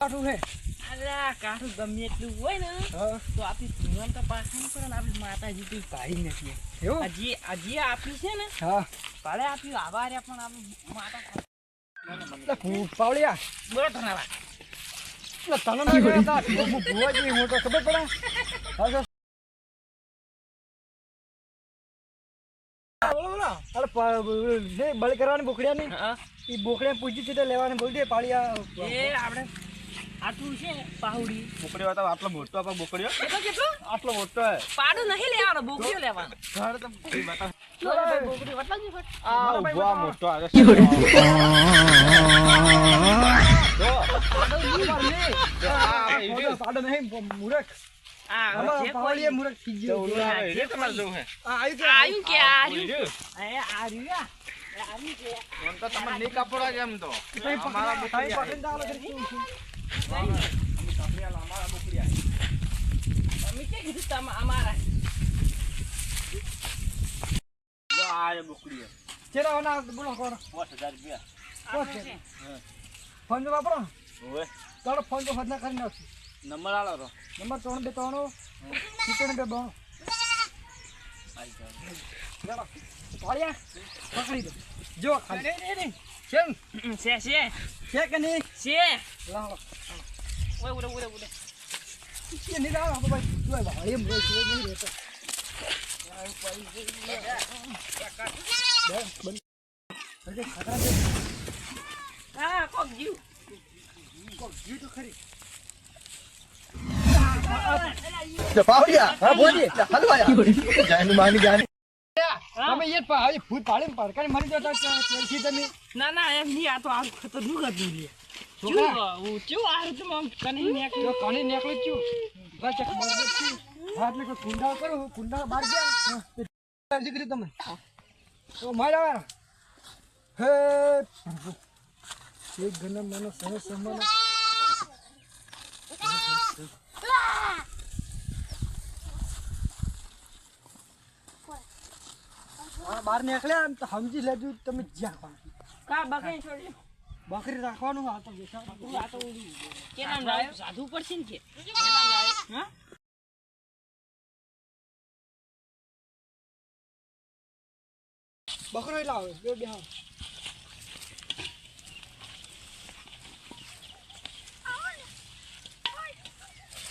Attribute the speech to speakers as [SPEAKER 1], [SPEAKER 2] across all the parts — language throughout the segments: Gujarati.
[SPEAKER 1] કાઠું હે?
[SPEAKER 2] અલા કાઠું ગમે એટલું હોય ને તો આપણી ભગવાન તો પાછા પડે ને આપણી માતાજી તો કાઢી નથી.
[SPEAKER 1] એવું?
[SPEAKER 2] હજી હજી આપી છે ને
[SPEAKER 1] હા.
[SPEAKER 2] ભલે આપ્યું આભાર પણ આપણી માતા
[SPEAKER 1] એટલે ભૂ- પાવડિયા
[SPEAKER 2] બોલો ધનાવા
[SPEAKER 1] તને ના ગયા તા હું મોટો ખબર પડે. હા બળ કરવાની બોકડિયા ની બોકડિયા પૂછી છે તે લેવાની બોલ દે પાળિયા
[SPEAKER 2] એ આપણે આટલું છે પાહુડી.
[SPEAKER 3] બોકડીઓ તો આટલો મોટો આપા બોકડીઓ.
[SPEAKER 2] કેટલો કેટલો?
[SPEAKER 3] આટલો મોટો હે.
[SPEAKER 2] પાડું નહીં લેવાનો બોકડીઓ લેવાનો.
[SPEAKER 3] ઘર તો એ બતા
[SPEAKER 2] બોકડી વટલા જ
[SPEAKER 3] આ ઊભો મોટો આવે
[SPEAKER 1] પાડો પાડો નહીં મૂરખ.
[SPEAKER 2] આ જે કોઈ-
[SPEAKER 1] મૂરખ થઈ ગયો.
[SPEAKER 2] જે
[SPEAKER 3] તમારે જવું હે.
[SPEAKER 1] કે?
[SPEAKER 2] આયુ કે આયુ એ આયુ આ. એ આયુ કે?
[SPEAKER 3] એમ તો તમે નહીં કાપડા કેમ તો. અમારા
[SPEAKER 1] પકડીને દાવ લગન કેવું છે?
[SPEAKER 3] અમારા બોકડીયા
[SPEAKER 2] અમે કે કીધું તમે અમારા
[SPEAKER 3] જો આ એ બોકડીઓ
[SPEAKER 1] ચેરા વાના બોલો કોણ
[SPEAKER 3] 5000 રૂપિયા
[SPEAKER 2] આપણે છે.
[SPEAKER 1] ફોન તો વાપરો તારો ફોન તો ફદના કરી નાખશું
[SPEAKER 3] નંબર આલો
[SPEAKER 1] નંબર ત્રણ બે ત્રણ સિત્તેર બે બે પકડી દો જો
[SPEAKER 2] છે છે
[SPEAKER 1] છે કે નહીં
[SPEAKER 2] છે
[SPEAKER 1] લાવો
[SPEAKER 2] ઓય ઉડે ઉડે ઉડે.
[SPEAKER 1] એ નહીં લાવો આપણે ભાઈ જોઈ ભાઈ એમ છે એ નહીં રહેતો.
[SPEAKER 2] હા. કોક જીવ
[SPEAKER 1] કોક જીવ તો ખરી ભૂત પડકારી મરી જતા તમે.
[SPEAKER 2] ના ના એમ નહીં આ તો આ ખતરનાક હતું
[SPEAKER 1] છોકરા.
[SPEAKER 2] ચેવું ચેવું આ રીતે આમ કની
[SPEAKER 1] કાને નીકળી. જ છું. બસ એક એટલે કે કુંડા કરો કુંડા બહાર ગયા. હા, અરજી કરી તમે તો મારે હે એક ઘરના માનો સહજ સંભાળ. બહાર નીકળ્યા તો સમજી લેજો તમે જ્યાં
[SPEAKER 2] કા બકરી છોડી
[SPEAKER 1] બકરી રાખવાનું આ તો
[SPEAKER 2] આ તો કે નામ લાવ્યો સાધુ પડશે ને કે? હા?
[SPEAKER 1] બકરો લાવે બે બે હા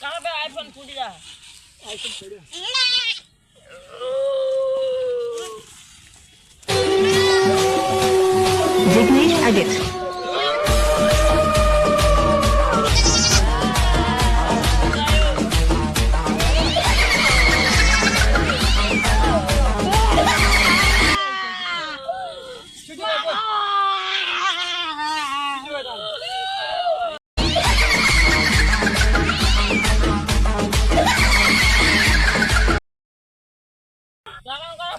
[SPEAKER 2] કાળા બે આઈફોન ફૂટી જા
[SPEAKER 1] આઈટમ પડ્યો
[SPEAKER 4] Jignesh Edit.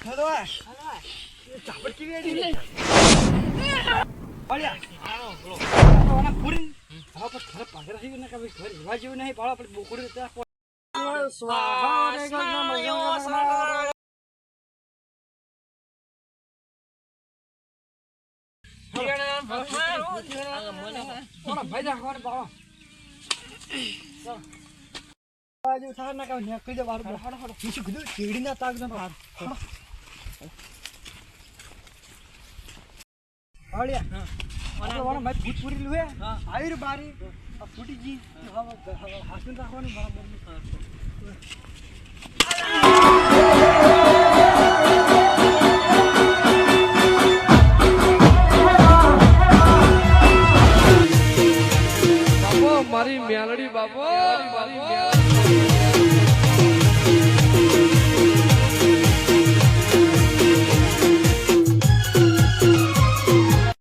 [SPEAKER 1] હાલો ચાપડ કેવી આડી પાડ્યા પૂરી હા પણ ખરે પાગરા થઈ ને કે ભાઈ ઘર રહેવા જેવું નહીં પાડો આપણે બોકડી સ્વાહા ભાઈ બાજુ ના કાવ ને કઈ દે બાર શું કીધું? ચીડી ના તાક ના બાર હાડિયા આપણે વાળા ભાઈ ભૂત પૂરી લુહે આવી રે બારી. ફૂટી જી હવે હાસન રાખવાનું બરાબર